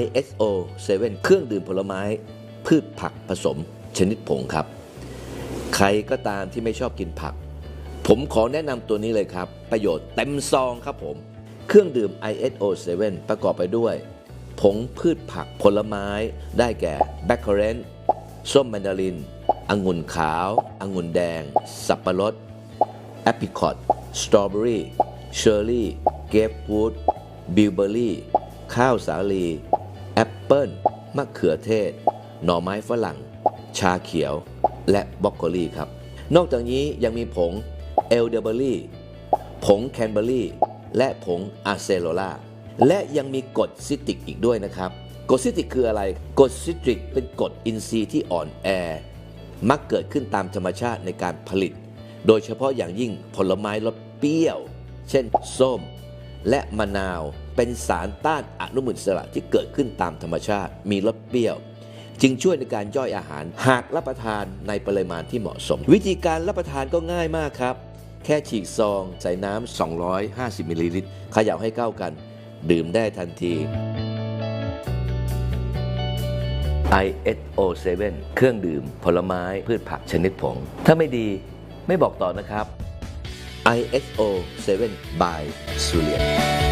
ISO 7 เครื่องดื่มผลไม้ พืชผักผสมชนิดผงครับ ใครก็ตามที่ไม่ชอบกินผัก ผมขอแนะนำตัวนี้เลยครับ ประโยชน์เต็มซองครับผม เครื่องดื่ม ISO 7 ประกอบไปด้วย ผงพืชผักผลไม้ได้แก่แบคเคอเรนส้มแมนดารินองุ่นขาว องุ่นแดง สับปะรด แอป i ิคอต สตรอเบอรี่ เชอร์รี่ เกฟฟูดบิลเบอรี่ ข้าวสาลี แอปเปิลมะเขือเทศ หน่อไม้ฝรั่ง ชาเขียว และบรอกโคลีครับ นอกจากนี้ยังมีผงเอลเดอร์เบอรี่ ผงแคนเบอรี่ และผงอะเซโลลาและยังมีกรดซิตริกอีกด้วยนะครับกรดซิตริกคืออะไรกรดซิตริกเป็นกรดอินทรีย์ที่อ่อนแอ มักเกิดขึ้นตามธรรมชาติในการผลิต โดยเฉพาะอย่างยิ่งผลไม้รสเปรี้ยว เช่น ส้ม และมะนาวเป็นสารต้านอนุมูลอิสระที่เกิดขึ้นตามธรรมชาติ มีรสเปรี้ยว จึงช่วยในการย่อยอาหาร หากรับประทานในปริมาณที่เหมาะสม วิธีการรับประทานก็ง่ายมากครับ แค่ฉีกซอง ใส่น้ำ 250มิลลิลิตรเขย่าให้เข้ากัน ดื่มได้ทันที ISO 7เครื่องดื่ม ผลไม้พืชผักชนิดผง ถ้าไม่ดีไม่บอกต่อนะครับ ISO 7 by สุเรียน